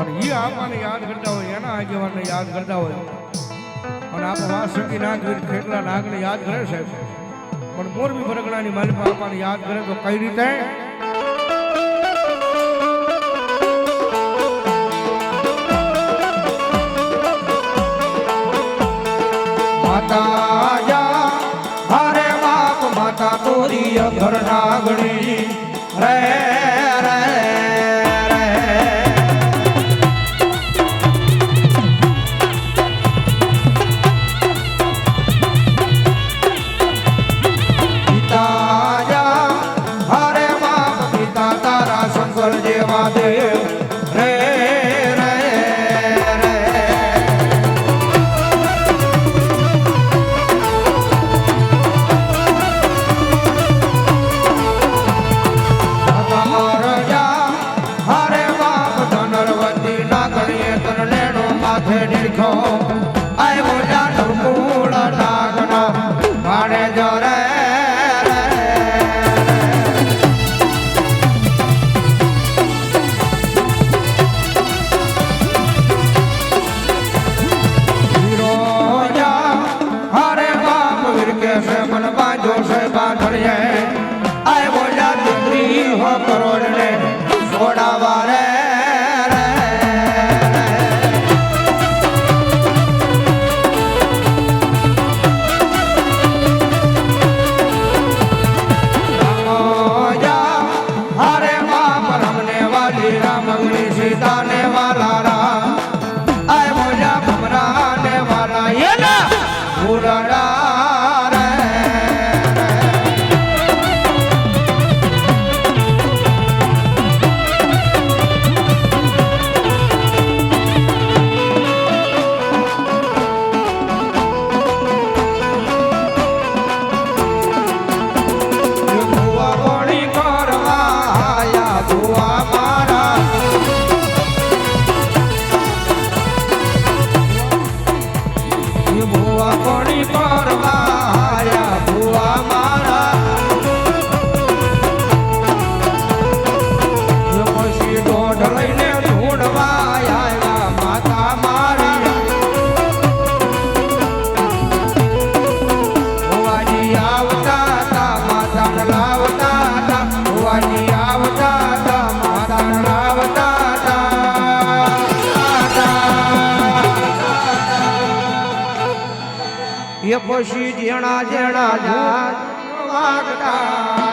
અને એ આપણને યાદ કરતા હોય, એના આગેવાનને યાદ કરતા હોય. અને આપણે વાસુકી નાગ વીર ખેટલા નાગને યાદ કરે છે. પણ મોરબી પરગણાની માલિકા આપણને યાદ કરે તો કઈ રીતે? માતા હરે બાપ માતા તોરી ઘર નાગણી. રે જેવા દેવ વાલી રામગણી સીતાને પછી જેણા જેણા જા વાગતા હતા